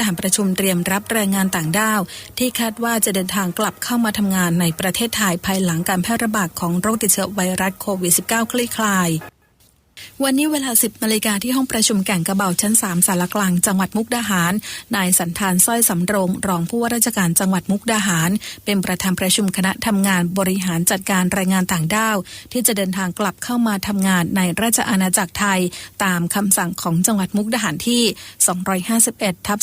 ด่านประชุมเตรียมรับแรงงานต่างด้าว ที่คาดว่าจะเดินทางกลับเข้ามาทำงานในประเทศไทยภายหลังการแพร่ระบาดของโรคติดเชื้อไวรัสโควิด -19 คลี่คลาย วันนี้เวลา 10นาฬิกาที่ห้องประชุมแก่งกระเบาชั้น 3 สารกลางจังหวัดมุกดาหาร นายสันธานสร้อยสำโรง รองผู้ว่าราชการจังหวัดมุกดาหาร เป็นประธานประชุมคณะทำงานบริหารจัดการแรงงานต่างด้าว ที่จะเดินทางกลับเข้ามาทำงานในราชอาณาจักรไทย ตามคำสั่งของจังหวัดมุกดาหารที่ 251ทับ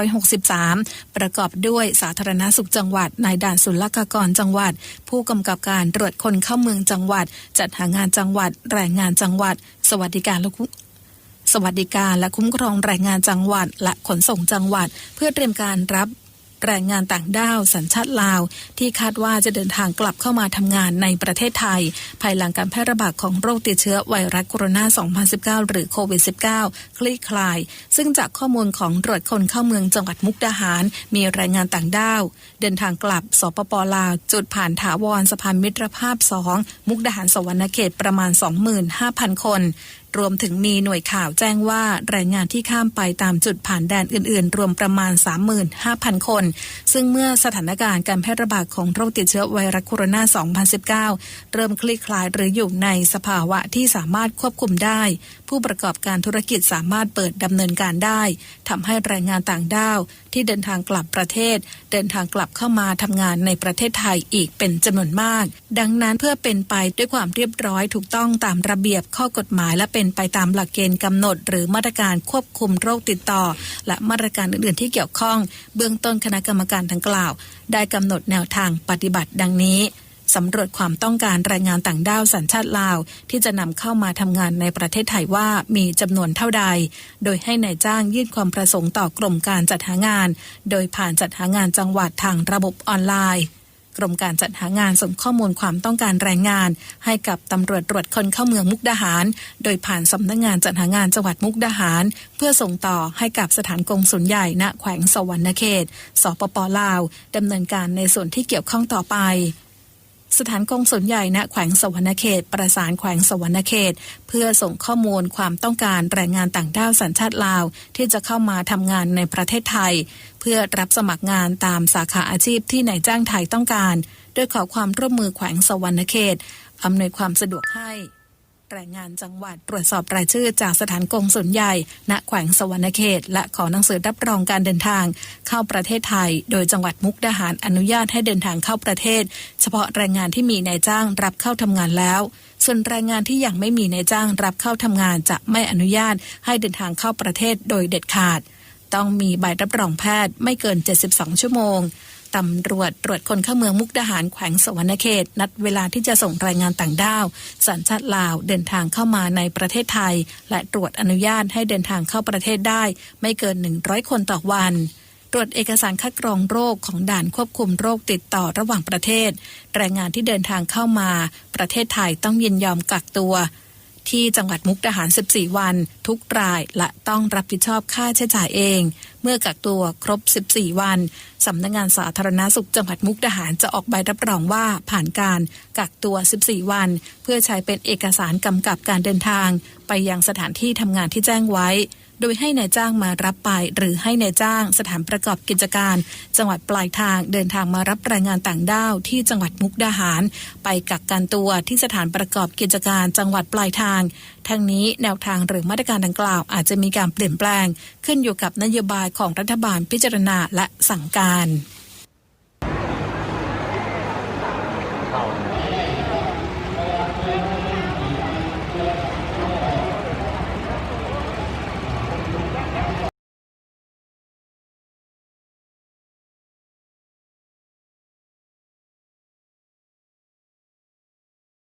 2563 ประกอบด้วยสาธารณสุขจังหวัด นายด่านศุลกากรจังหวัด ผู้กำกับการตรวจคนเข้าเมืองจังหวัด จัดหางานจังหวัด แรงงานจังหวัดสวัสดิการและคุ้มสวัสดิการและคุ้มครองแรงงานจังหวัด และขนส่งจังหวัด เพื่อเตรียมการรับ แรงงานต่างด้าวสัญชาติลาว ที่คาดว่าจะเดินทางกลับเข้ามาทำงานในประเทศไทย ภายหลังการแพร่ระบาดของโรคติดเชื้อไวรัสโคโรนา 2019 หรือโควิด -19 คลี่คลาย ซึ่งจากข้อมูลของตรวจคนเข้าเมืองจังหวัดมุกดาหาร มีแรงงานต่างด้าว เดินทางกลับสปปลาวจุดผ่านถาวรสะพานมิตรภาพ 2 มุกดาหารสวรรณเขตประมาณ 25,000 คน รวมถึงมีหน่วยข่าวแจ้งว่าแรงงานที่ข้ามไปตามจุดผ่านแดนอื่น ๆ รวมประมาณ 35,000 คน ซึ่งเมื่อสถานการณ์การแพร่ระบาดของโรคติดเชื้อไวรัสโคโรนา 2019 เริ่มคลี่คลายหรืออยู่ในสภาวะที่สามารถควบคุมได้ ผู้ประกอบการธุรกิจสามารถเปิดดำเนินการได้ทำให้แรงงานต่างด้าว ที่เดินทางกลับประเทศ เดินทางกลับเข้ามาทำงานในประเทศไทยอีกเป็นจำนวนมาก ดังนั้นเพื่อเป็นไปด้วยความเรียบร้อยถูกต้องตามระเบียบข้อกฎหมายและเป็นเป็นไปตามหลักเกณฑ์กำหนด หรือมาตรการควบคุมโรคติดต่อ และมาตรการอื่นๆที่เกี่ยวข้อง เบื้องต้นคณะกรรมการดังกล่าว ได้กำหนดแนวทางปฏิบัติดังนี้สำรวจความต้องการแรงงานต่างด้าวสัญชาติลาว ที่จะนำเข้ามาทำงานในประเทศไทยว่ามีจำนวนเท่าใด โดยให้ในายจ้างยื่นความประสงค์ต่อกรมการจัดหางาน โดยผ่านจัดหางานจังหวัดทางระบบออนไลน์ กรมการจัดหางานส่งข้อมูลความต้องการแรงงาน ให้กับตำรวจตรวจคนเข้าเมืองมุกดาหาร โดยผ่านสำนักงงานจัดหางานจังหวัดมุกดาหาร เพื่อส่งต่อให้กับสถานกงสุลใหญ่ณแขวงสวรรณเขต สปปลาวดำเนินการในส่วนที่เกี่ยวข้องต่อไป สถานกงสุลใหญ่ณแขวงสวรรณเขต ประสานแขวงสวรรณเขต เพื่อส่งข้อมูลความต้องการแรงงานต่างด้าวสัญชาติลาว ที่จะเข้ามาทำงานในประเทศไทย เพื่อรับสมัครงานตามสาขาอาชีพที่นายจ้างไทยต้องการ โดยขอความร่วมมือแขวงสวรรณเขตอำนวยความสะดวกให้ แรงงานจังหวัดตรวจสอบรายชื่อจากสถานกงสุลใหญ่ ณ แขวงสวรรณเขต และขอหนังสือรับรองการเดินทาง เข้าประเทศไทย โดยจังหวัดมุกดาหารอนุญาตให้เดินทางเข้าประเทศ เฉพาะแรงงานที่มีนายจ้างรับเข้าทำงานแล้ว ส่วนแรงงานที่ยังไม่มีนายจ้างรับเข้าทำงานจะไม่อนุญาตให้เดินทางเข้าประเทศโดยเด็ดขาด ต้องมีใบรับรองแพทย์ไม่เกิน 72 ชั่วโมง ตำรวจตรวจคนเข้าเมืองมุกดาหารแขวงสวรรณเขต นัดเวลาที่จะส่งรายงานต่างด้าวสัญชาติลาวเดินทางเข้ามาในประเทศไทย และตรวจอนุญาตให้เดินทางเข้าประเทศได้ ไม่เกิน 100 คนต่อวันตรวจเอกสารคัดกรองโรคของด่านควบคุมโรคติดต่อระหว่างประเทศ แรงงานที่เดินทางเข้ามา ประเทศไทยต้องยินยอมกักตัว ที่จังหวัดมุกดาหาร 14 วัน ทุกรายและต้องรับผิดชอบค่าใช้จ่ายเอง เมื่อกักตัวครบ 14 วันสำนักงงานสาธารณาสุขจังหวัดมุกดาหารจะออกใบรับรองว่าผ่านการกักตัว 14 วัน เพื่อใช้เป็นเอกสารกำกับการเดินทาง ไปยังสถานที่ทำงานที่แจ้งไว้ โดยให้ในายจ้างมารับไป หรือให้ในายจ้างสถานประกอบกิจการ จังหวัดปลายทางเดินทางมารับแรงงานต่างด้าวที่จังหวัดมุกดาหาร ไปกักกันตัวที่สถานประกอบกิจการจังหวัดปลายทาง ทั้งนี้แนวทางหรือมาตรการดังกล่าวอาจจะมีการเปลี่ยนแปลง ขึ้นอยู่กับนโยบายของรัฐบาลพิจารณาและสั่งการ